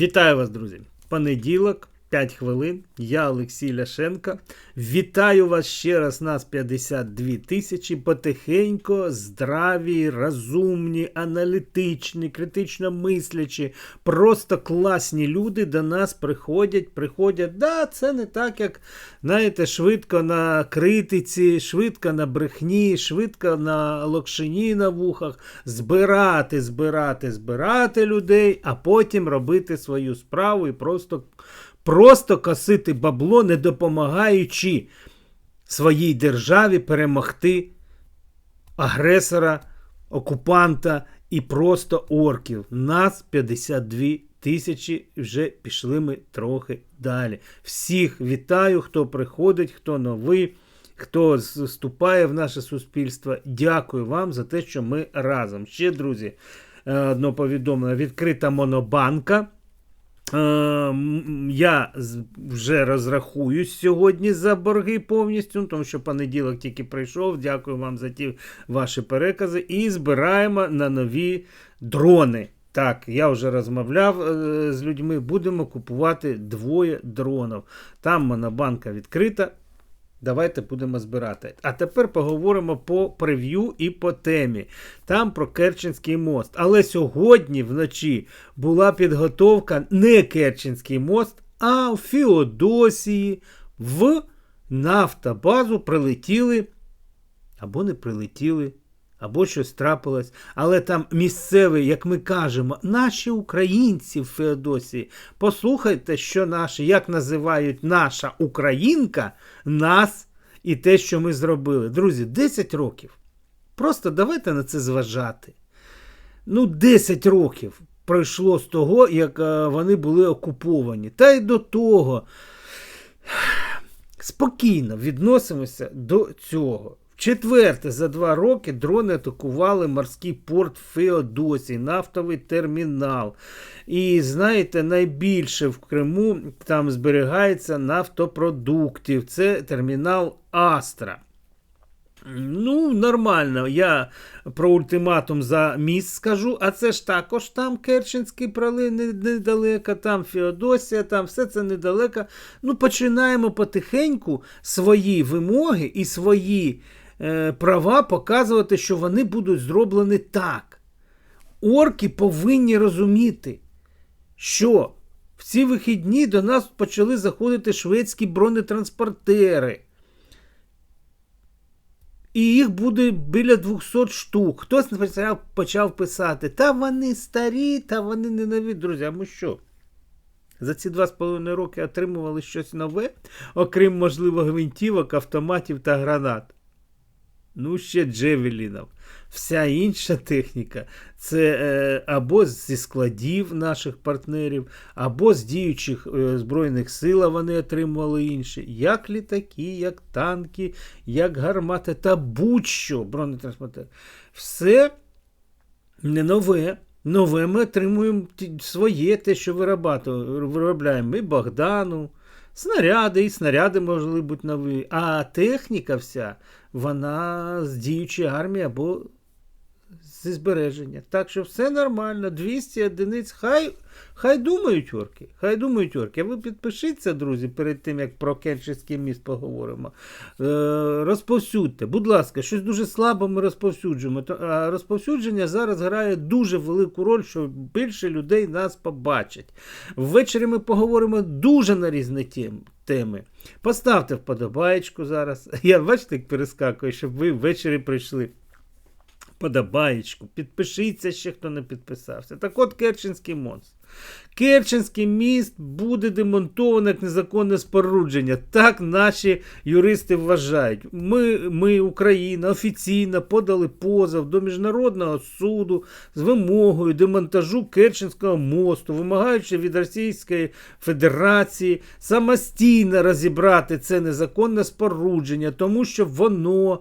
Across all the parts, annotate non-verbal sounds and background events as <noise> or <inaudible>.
Вітаю вас, друзі! Понеділок, 5 хвилин. Я Олексій Ляшенко. Вітаю вас ще раз. Нас 52 тисячі. Потихенько, здраві, розумні, аналітичні, критично мислячі, просто класні люди до нас приходять. Приходять. Да, це не так, як знаєте, швидко на критиці, швидко на брехні, швидко на локшині на вухах. Збирати, збирати, збирати людей, а потім робити свою справу і просто просто косити бабло, не допомагаючи своїй державі перемогти агресора, окупанта і просто орків. Нас 52 тисячі вже пішли ми трохи далі. Всіх вітаю, хто приходить, хто новий. Хто вступає в наше суспільство, дякую вам за те, що ми разом. Ще, друзі, е, одно повідомлення: відкрита монобанка. Е, я вже розрахуюсь сьогодні за борги повністю, тому що понеділок тільки прийшов. Дякую вам за ті ваші перекази. І збираємо на нові дрони. Так, я вже розмовляв е, з людьми. Будемо купувати двоє дронів. Там монобанка відкрита. Давайте будемо збирати. А тепер поговоримо по прев'ю і по темі. Там про Керченський мост. Але сьогодні вночі була підготовка не Керченський мост, а в Феодосії в нафтобазу прилетіли або не прилетіли або щось трапилось. Але там місцеві, як ми кажемо, наші українці в Феодосії. Послухайте, що наші, як називають наша українка, нас і те, що ми зробили. Друзі, 10 років. Просто давайте на це зважати. Ну, 10 років пройшло з того, як е, вони були окуповані. Та й до того спокійно відносимося до цього. Четверте, за два роки дрони атакували морський порт Феодосій, нафтовий термінал. І знаєте, найбільше в Криму там зберігається нафтопродуктів. Це термінал Астра. Ну, нормально, я про ультиматум за міст скажу, а це ж також там Керченський пролив недалеко, там Феодосія, там все це недалеко. Ну, починаємо потихеньку свої вимоги і свої права показувати, що вони будуть зроблені так. Орки повинні розуміти, що в ці вихідні до нас почали заходити шведські бронетранспортери. І їх буде біля 200 штук. Хтось почав писати, та вони старі, та вони ненавидять. Друзі, а ми що? За ці два з половиною роки отримували щось нове, окрім, можливо, гвинтівок, автоматів та гранат ну ще Джевелінів. Вся інша техніка це е, або зі складів наших партнерів, або з діючих е, Збройних сил вони отримували інші, як літаки, як танки, як гармати та будь-що бронетранспортер. Все не нове. Нове ми отримуємо своє те, що виробляємо. І Богдану, снаряди, і снаряди можуть бути нові. А техніка вся вона з діючої армії або зі збереження. Так що все нормально, 200 одиниць. Хай хай думають орки. Хай думають орки. А ви підпишіться, друзі, перед тим, як про Керченський міст поговоримо. Е, Розповсюдьте, будь ласка, щось дуже слабо ми розповсюджуємо. А розповсюдження зараз грає дуже велику роль, що більше людей нас побачать. Ввечері ми поговоримо дуже на різні теми теми. Поставте вподобаєчку зараз. <laughs> Я бачите, як перескакую, щоб ви ввечері прийшли. Подобаєчку, підпишіться ще, хто не підписався. Так от Керченський мост. Керченський міст буде демонтовано як незаконне спорудження. Так наші юристи вважають. Ми, ми, Україна, офіційно подали позов до Міжнародного суду з вимогою демонтажу Керченського мосту, вимагаючи від Російської Федерації самостійно розібрати це незаконне спорудження, тому що воно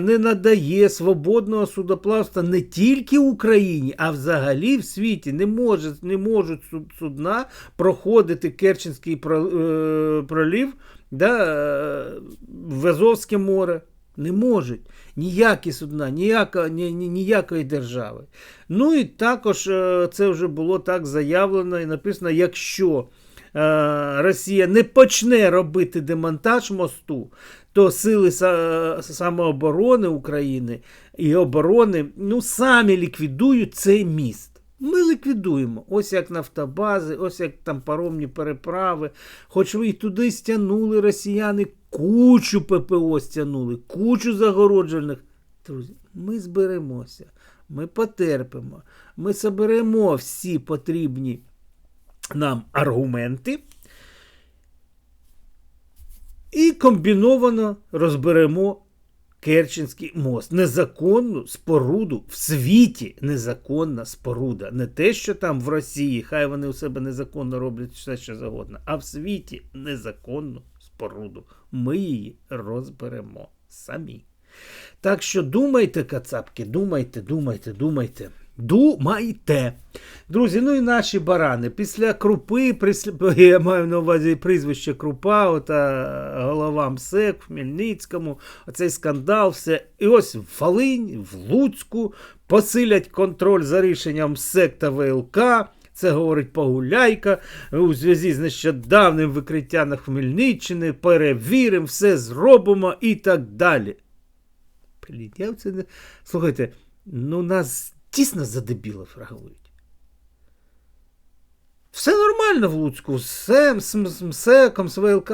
не надає свободного судоплавства не тільки Україні, а взагалі в світі не може, не можуть судна проходити Керченський е, пролів да, в Азовське море. Не можуть ніякі судна, ніяка, ні, ні- ніякої держави. Ну і також е, це вже було так заявлено і написано: якщо е, Росія не почне робити демонтаж мосту, то сили са- самооборони України і оборони ну, самі ліквідують цей міст. Ми ліквідуємо. Ось як нафтобази, ось як там паромні переправи. Хоч ви і туди стягнули росіяни, кучу ППО стягнули, кучу загороджених. Друзі, ми зберемося, ми потерпимо, ми соберемо всі потрібні нам аргументи і комбіновано розберемо Керченський мост. Незаконну споруду в світі незаконна споруда. Не те, що там в Росії, хай вони у себе незаконно роблять все, що завгодно, а в світі незаконну споруду. Ми її розберемо самі. Так що думайте, кацапки, думайте, думайте, думайте. Думайте. Друзі, ну і наші барани. Після крупи, присля- <laughs> я маю на увазі прізвище Крупа, ота голова МСЕК в Хмельницькому, оцей скандал, все. І ось в Волинь, в Луцьку посилять контроль за рішенням МСЕК та ВЛК. Це говорить Погуляйка у зв'язку з нещодавним викриттям на Хмельниччини. Перевіримо, все зробимо і так далі. Блін, я це не. Слухайте, ну нас дійсно за дебілів рахують. Все нормально в Луцьку, з СЕМ, з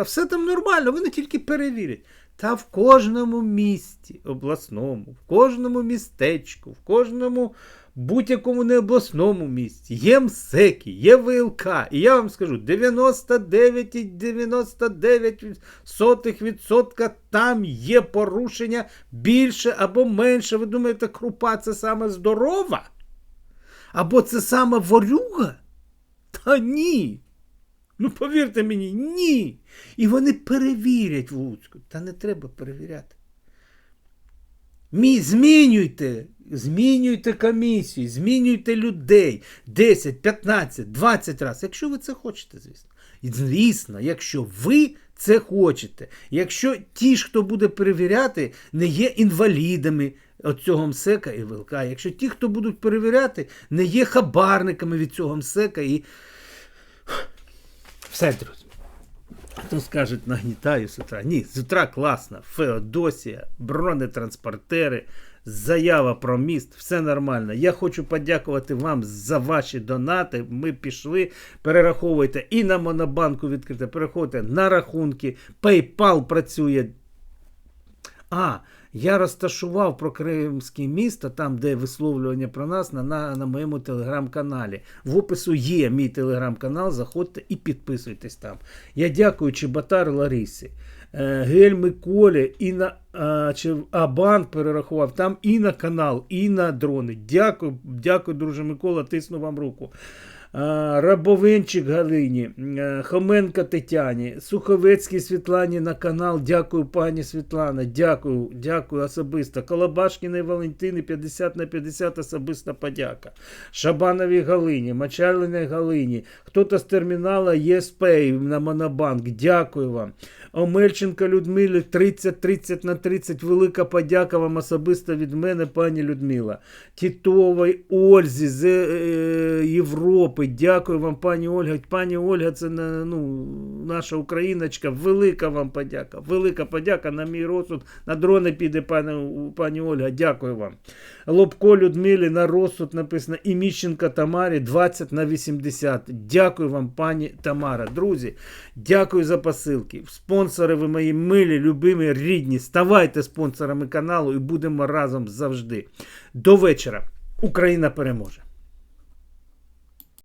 все там нормально, вони тільки перевірять. Та в кожному місті обласному, в кожному містечку, в кожному будь-якому не обласному місті є МСЕКи, є ВЛК. І я вам скажу, 99,99% там є порушення більше або менше. Ви думаєте, крупа це саме здорова? Або це саме ворюга? Та ні. Ну, повірте мені, ні. І вони перевірять в Луцьку. Та не треба перевіряти. Мі, змінюйте, змінюйте комісію, змінюйте людей 10, 15, 20 разів, якщо ви це хочете, звісно. І звісно, якщо ви це хочете, якщо ті ж, хто буде перевіряти, не є інвалідами від цього МСЕКа і ВЛК, якщо ті, хто будуть перевіряти, не є хабарниками від цього МСЕКа і. Все, друзі. Хто скаже, нагнітаю з утра? Ні, з утра класно. Феодосія, бронетранспортери, заява про міст, все нормально. Я хочу подякувати вам за ваші донати. Ми пішли. Перераховуйте і на Монобанку відкрите, переходьте на рахунки. PayPal працює. А, я розташував про Кримське місто, там, де висловлювання про нас, на, на, на моєму телеграм-каналі. В опису є мій телеграм-канал, заходьте і підписуйтесь там. Я дякую Чеботар Ларисі, е, Гель Миколі, і на чи, а банк перерахував. Там і на канал, і на дрони. Дякую, дякую, друже Микола, тисну вам руку. Рабовинчик Галині, е, Хоменка Тетяні, Суховецькій Світлані на канал. Дякую, пані Світлана. Дякую, дякую особисто. Колобашкіної Валентини 50 на 50 особиста подяка. Шабановій Галині, Мачалиної Галині, хто-то з термінала ЄСП на Монобанк. Дякую вам. Омельченко Людмилі 30-30 на 30. Велика подяка вам особисто від мене, пані Людмила. Тітовій Ользі з е, Європи. Дякую вам, пані Ольга. Пані Ольга, це ну, наша україночка. Велика вам подяка. Велика подяка на мій розсуд. На дрони піде пані, пані Ольга. Дякую вам. Лобко Людмилі на розсуд написано. І Міщенка Тамарі 20 на 80. Дякую вам, пані Тамара. Друзі, дякую за посилки. Спонсори ви мої милі, любимі, рідні. Ставайте спонсорами каналу і будемо разом завжди. До вечора. Україна переможе!